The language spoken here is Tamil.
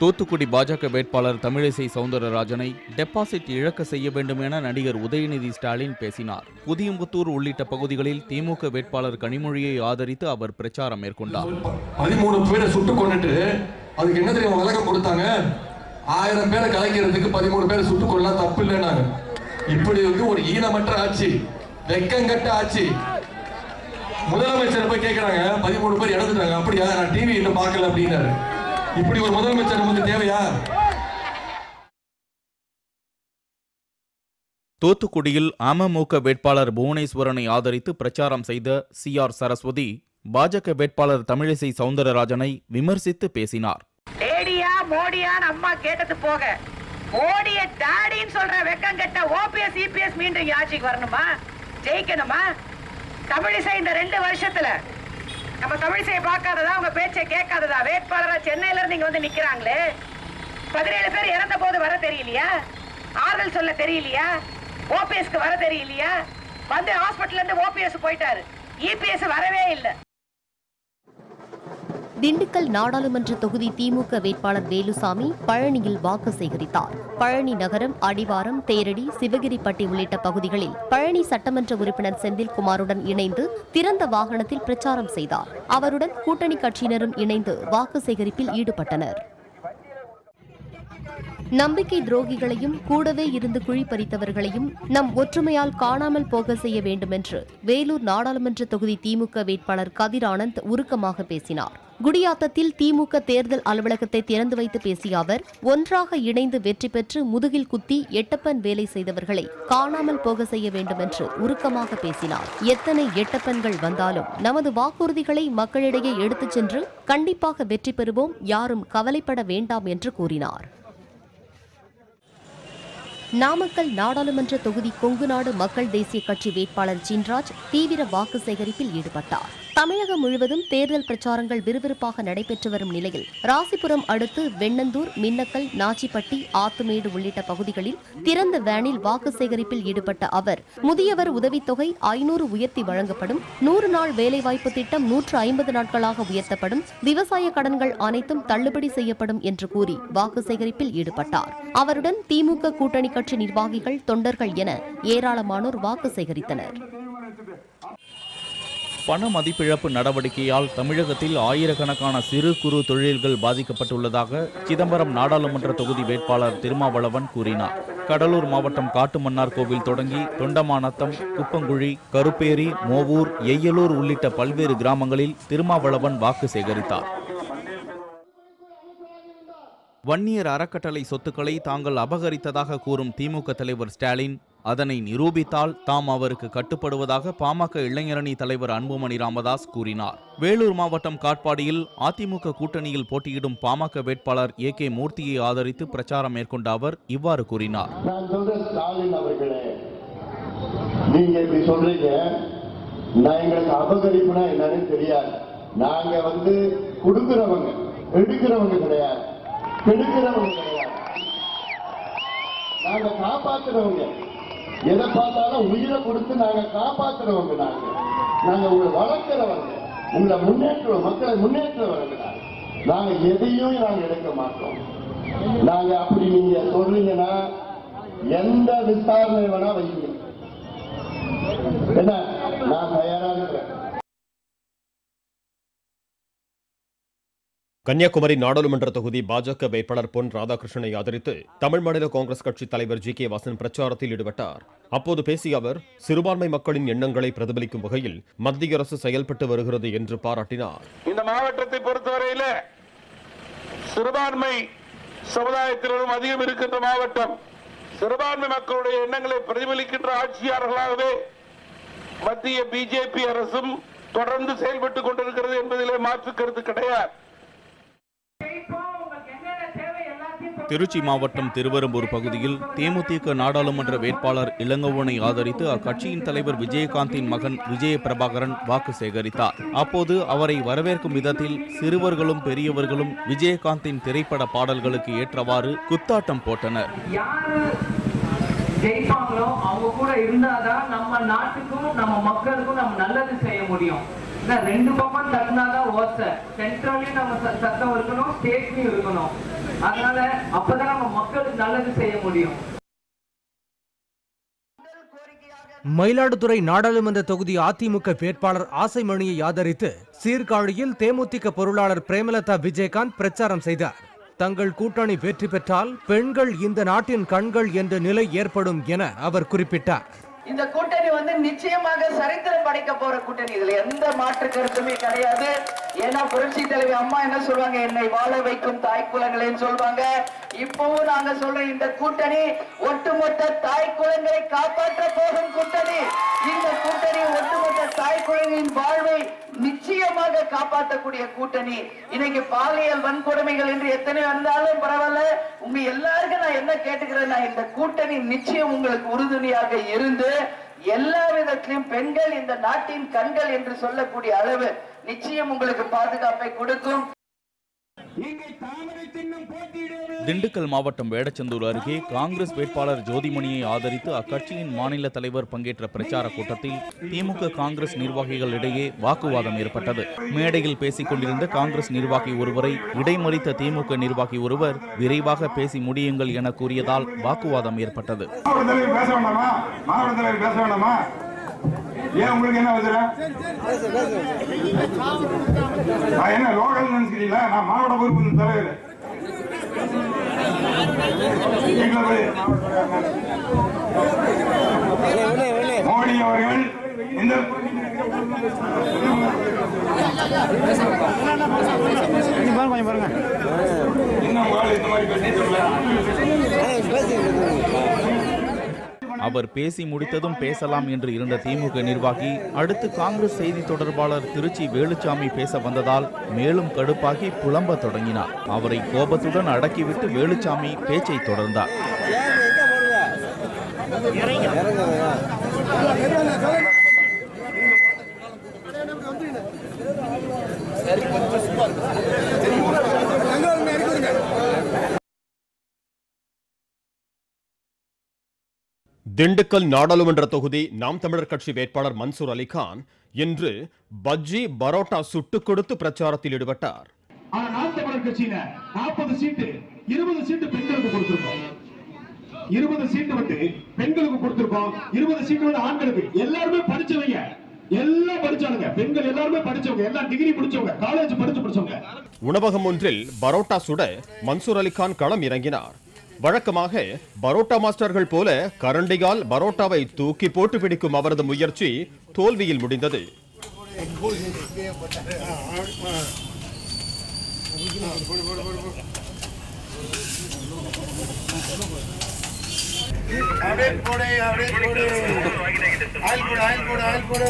தூத்துக்குடி பாஜக வேட்பாளர் தமிழிசை சவுந்தரராஜனை டெபாசிட் இழக்க செய்ய வேண்டும் என நடிகர் உதயநிதி ஸ்டாலின் பேசினார். புதியம்புத்தூர் உள்ளிட்ட பகுதிகளில் திமுக வேட்பாளர் கனிமொழியை ஆதரித்து அவர் பிரச்சாரம் மேற்கொண்டார். பதிமூணு பேரை சுட்டு கொண்டுட்டு அதுக்கு என்ன தெரியும் விளக்கம் கொடுத்தாங்க? ஆயிரம் பேரை கலைக்கிறதுக்கு பதிமூணு பேரை சுட்டு கொள்ளலாம் தப்பு இல்லைனாங்க இப்படி வந்து ஒரு ஈனமற்ற ஆட்சி வெக்கங்கட்ட ஆட்சி. முதலமைச்சர் போய் கேட்கிறாங்க பதிமூணு பேர் இறந்துட்டாங்க. அப்படியா? நான் டிவி இன்னும் பார்க்கல அப்படின்னாரு. இப்படி ஒரு முதலமைச்சர் நமக்கு தேவையா? தூத்துக்குடியில் அமமுக வேட்பாளர் புவனேஸ்வரனை ஆதரித்து பிரச்சாரம் செய்த சி ஆர் சரஸ்வதி பாஜக வேட்பாளர் தமிழிசை சவுந்தரராஜனை விமர்சித்து பேசினார். டேடியா மோடியான்னு அம்மா கேட்டது போக மோடிய டாடின்னு சொல்ற வெக்கம் கெட்ட ஓபிஎஸ் இபிஎஸ் மீண்டும் ஆட்சிக்கு வரணுமா? ஜெயிக்கணுமா? தமிழிசை இந்த ரெண்டு வருஷத்துல நம்ம தமிழிசையை பார்க்காததா? உங்க பேச்சை கேட்காததா? வேட்பாளரா சென்னையில இருந்து இங்க வந்து நிக்கிறாங்களே. பதினேழு பேர் இறந்த போது வர தெரியலையா? ஆறுதல் சொல்ல தெரியலையா? ஓபிஎஸ்க்கு வர தெரியலையா? வந்து ஹாஸ்பிட்டல் இருந்து ஓபிஎஸ் போயிட்டாரு. இபிஎஸ் வரவே இல்லை. திண்டுக்கல் நாடாளுமன்ற தொகுதி திமுக வேட்பாளர் வேலுசாமி பழனியில் வாக்கு சேகரித்தார். பழனி நகரம் அடிவாரம் தேரடி சிவகிரிப்பட்டி உள்ளிட்ட பகுதிகளில் பழனி சட்டமன்ற உறுப்பினர் செந்தில்குமாருடன் இணைந்து திறந்த வாகனத்தில் பிரச்சாரம் செய்தார். அவருடன் கூட்டணி கட்சியினரும் இணைந்து வாக்கு சேகரிப்பில் ஈடுபட்டனர். நம்பிக்கை துரோகிகளையும் கூடவே இருந்து குழி பறித்தவர்களையும் நம் ஒற்றுமையால் காணாமல் போக செய்ய வேண்டுமென்று வேலூர் நாடாளுமன்ற தொகுதி திமுக வேட்பாளர் கதிர் ஆனந்த் உருக்கமாக பேசினார். குடியாத்தத்தில் திமுக தேர்தல் அலுவலகத்தை திறந்து வைத்து பேசிய அவர் ஒன்றாக இணைந்து வெற்றி பெற்று முதுகில் குத்தி எட்டப்பன் வேலை செய்தவர்களை காணாமல் போக செய்ய வேண்டுமென்று உருக்கமாக பேசினார். எத்தனை எட்டப்பன்கள் வந்தாலும் நமது வாக்குறுதிகளை மக்களிடையே எடுத்துச் சென்று கண்டிப்பாக வெற்றி பெறுவோம் யாரும் கவலைப்பட வேண்டாம் என்று கூறினார். நாமக்கல் நாடாளுமன்ற தொகுதி கொங்குநாடு மக்கள் தேசிய கட்சி வேட்பாளர் ஜின்ராஜ் தீவிர வாக்கு சேகரிப்பில் ஈடுபட்டார். தமிழகம் முழுவதும் தேர்தல் பிரச்சாரங்கள் விறுவிறுப்பாக நடைபெற்று வரும் நிலையில் ராசிபுரம் அடுத்து வெண்ணந்தூர் மின்னக்கல் நாச்சிப்பட்டி ஆத்துமேடு உள்ளிட்ட பகுதிகளில் திறந்த வேனில் வாக்கு சேகரிப்பில் ஈடுபட்ட அவர் முதியவர் உதவித்தொகை ஐநூறு உயர்த்தி வழங்கப்படும் நூறு நாள் வேலைவாய்ப்பு திட்டம் நூற்று ஐம்பது நாட்களாக உயர்த்தப்படும் விவசாய கடன்கள் அனைத்தும் தள்ளுபடி செய்யப்படும் என்று கூறி வாக்கு சேகரிப்பில் ஈடுபட்டார். அவருடன் திமுக கூட்டணி கட்சி நிர்வாகிகள் தொண்டர்கள் என ஏராளமானோர் வாக்கு சேகரித்தனர். பண மதிப்பிழப்பு நடவடிக்கையால் தமிழகத்தில் ஆயிரக்கணக்கான சிறு குறு தொழில்கள் பாதிக்கப்பட்டுள்ளதாக சிதம்பரம் நாடாளுமன்ற தொகுதி வேட்பாளர் திருமாவளவன் கூறினார். கடலூர் மாவட்டம் காட்டுமன்னார் கோவில் தொடங்கி தொண்டமானத்தம் குப்பங்குழி கருப்பேரி மோவூர் எய்யலூர் உள்ளிட்ட பல்வேறு கிராமங்களில் திருமாவளவன் வாக்கு சேகரித்தார். வன்னியர் அறக்கட்டளை சொத்துக்களை தாங்கள் அபகரித்ததாக கூறும் திமுக தலைவர் ஸ்டாலின் அதனை நிரூபித்தால் தாம் அவருக்கு கட்டுப்படுவதாக பாமக இளைஞரணி தலைவர் அன்புமணி ராமதாஸ் கூறினார். வேலூர் மாவட்டம் காட்பாடியில் அதிமுக கூட்டணியில் போட்டியிடும் பாமக வேட்பாளர் ஏ கே மூர்த்தியை ஆதரித்து பிரச்சாரம் மேற்கொண்ட அவர் இவ்வாறு கூறினார். நீங்க இப்படி சொல்றீங்க. நான் எங்களுக்கு அபகரிப்புனா என்னன்னு தெரியாது. நாங்க வந்து கொடுக்கிறவங்க எடுக்கிறவங்க கிடையாது. கெடுக்கிறவங்க கிடையாது. நாங்க காப்பாத்துறவங்க. எதை பார்த்தாலும் உயிரை கொடுத்து நாங்க காப்பாத்துறவங்க நாங்க. நாங்க உங்களை வளர்க்கிறவங்க. உங்களை முன்னேற்ற மக்களை முன்னேற்றவங்க நாங்க. நாங்க எதையும் நாங்க எடுக்க மாட்டோம். நாங்க அப்படி நீங்க சொல்றீங்கன்னா எந்த விசாரணை வேணா வைங்க. என்ன? நான் கன்னியாகுமரி நாடாளுமன்ற தொகுதி பாஜக வேட்பாளர் பொன் ராதாகிருஷ்ணனை ஆதரித்து தமிழ் மாநில காங்கிரஸ் கட்சி தலைவர் ஜி கே வாசன் பிரச்சாரத்தில் ஈடுபட்டார். அப்போது பேசிய அவர் சிறுபான்மை மக்களின் எண்ணங்களை பிரதிபலிக்கும் வகையில் மத்திய அரசு செயல்பட்டு வருகிறது என்று பாராட்டினார். இந்த மாவட்டத்தை பொறுத்தவரையில சிறுபான்மை சமுதாயத்தினரும் அதிகம் இருக்கின்ற மாவட்டம். சிறுபான்மை மக்களுடைய எண்ணங்களை பிரதிபலிக்கின்ற ஆட்சியாளர்களாகவே மத்திய பிஜேபி அரசும் தொடர்ந்து செயல்பட்டுக் கொண்டிருக்கிறது என்பதிலே மாற்று கருத்து கிடையாது. திருச்சி மாவட்டம் திருவெரும்பூர் பகுதியில் தேமுதிக நாடாளுமன்ற வேட்பாளர் இளங்கோவனை ஆதரித்து அக்கட்சியின் தலைவர் விஜயகாந்தின் மகன் விஜய பிரபாகரன் வாக்கு சேகரித்தார். அப்போது அவரை வரவேற்கும் விதத்தில் சிறுவர்களும் பெரியவர்களும் விஜயகாந்தின் திரைப்பட பாடல்களுக்கு ஏற்றவாறு குத்தாட்டம் போட்டனர். ஜெயிப்பாங்களோ அவங்க கூட இருந்தாதான் நம்ம நாட்டுக்கும் நம்ம மக்களுக்கும் நம்ம நல்லது செய்ய முடியும். இல்ல ரெண்டு பக்கம் தட்டினாதான் ஓசை. சென்ட்ரலையும் நம்ம சத்தம் இருக்கணும் ஸ்டேட்லயும் இருக்கணும். அதனால அப்பதான் நம்ம மக்களுக்கு நல்லது செய்ய முடியும். மயிலாடுதுறை நாடாளுமன்ற தொகுதி அதிமுக வேட்பாளர் ஆசைமணியை ஆதரித்து சீர்காழியில் தேமுதிக பொருளாளர் பிரேமலதா விஜயகாந்த் பிரச்சாரம் செய்தார். தங்கள் கூட்டணி வெற்றி பெற்றால் பெண்கள் இந்த நாட்டின் கண்கள் என்ற நிலை ஏற்படும் என அவர் குறிப்பிட்டார். இந்த கூட்டணி வந்து நிச்சயமாக சரித்திரம் படைக்க போற கூட்டணி. இதுல எந்த மாற்று கருத்துமே கிடையாது. ஏன்னா புரட்சி தலைவி அம்மா என்ன சொல்லுவாங்க என்னை வாழ வைக்கும் தாய் குலங்களேன்னு சொல்வாங்க. இப்பவும் நாங்க சொல்ற இந்த கூட்டணி ஒட்டுமொத்த தாய் குலங்களை காப்பாற்ற போகும் கூட்டணி. இந்த கூட்டணி ஒட்டுமொத்த தாய் குலங்களின் வாழ்வை நிச்சயமாக காப்பாற்றக்கூடிய கூட்டணி. இன்னைக்கு பாலியல் வன்கொடுமைகள் என்று எத்தனை வந்தாலும் பரவாயில்ல. உங்க எல்லாருக்கும் நான் என்ன கேட்டுக்கிறேன்னா இந்த கூட்டணி நிச்சயம் உங்களுக்கு உறுதுணையாக இருந்து எல்லா விதத்திலும் பெண்கள் இந்த நாட்டின் கண்கள் என்று சொல்லக்கூடிய அளவு நிச்சயம் உங்களுக்கு பாதுகாப்பை கொடுக்கும். திண்டுக்கல் மாவட்டம் வேடச்சந்தூர் அருகே காங்கிரஸ் வேட்பாளர் ஜோதிமணியை ஆதரித்து அக்கட்சியின் மாநில தலைவர் பங்கேற்ற பிரச்சார கூட்டத்தில் திமுக காங்கிரஸ் நிர்வாகிகள் இடையே வாக்குவாதம் ஏற்பட்டது. மேடையில் பேசிக் கொண்டிருந்த காங்கிரஸ் நிர்வாகி ஒருவரை இடைமறித்த திமுக நிர்வாகி ஒருவர் விரைவாக பேசி முடியுங்கள் என கூறியதால் வாக்குவாதம் ஏற்பட்டது. ஏன் உங்களுக்கு என்ன அவசரம் நான் என்ன லோக்கல் நினைச்சுக்கிறீங்களா? நான் மாவட்ட பொறுப்பு தலைவர். மோடி அவர்கள் இந்த இன்னும் உங்களால இந்த மாதிரி அவர் பேசி முடித்ததும் பேசலாம் என்று இருந்த திமுக நிர்வாகி அடுத்து காங்கிரஸ் செய்தி தொடர்பாளர் திருச்சி வேலுச்சாமி பேச வந்ததால் மேலும் கடுப்பாகி புலம்ப தொடங்கினார். அவரை கோபத்துடன் அடக்கிவிட்டு வேலுச்சாமி பேச்சை தொடர்ந்தார். திண்டுக்கல் நாடாளுமன்ற தொகுதி நாம் தமிழர் கட்சி வேட்பாளர் மன்சூர் அலிகான் இன்று பஜ்ஜி பரோட்டா சுட்டுக் கொடுத்து பிரச்சாரத்தில் ஈடுபட்டார். நாம் தமிழர் கட்சியில நாற்பது சீட்டு இருபது சீட்டு பெண்களுக்கு கொடுத்திருக்கோம். இருபது சீட்டு வந்து பெண்களுக்கு கொடுத்திருக்கோம். இருபது சீட்டு வந்து ஆண்களுக்கு. எல்லாருமே படிச்சவங்க. எல்லாம் படிச்சானுங்க. பெண்கள் எல்லாருமே படிச்சவங்க. எல்லாம் டிகிரி முடிச்சவங்க. காலேஜ் படிச்சு படிச்சவங்க. உணவகம் ஒன்றில் பரோட்டா சுட மன்சூர் அலிகான் களம் இறங்கினார். வழக்கமாக பரோட்டா மாஸ்டர்கள் போல கரண்டியால் பரோட்டாவை தூக்கி போட்டு பிடிக்கும் அவரது முயற்சி தோல்வியில் முடிந்தது. அப்படியே போடு அப்படியே போடு ஆயில் போடு ஆயில் போடு ஆயில் போடு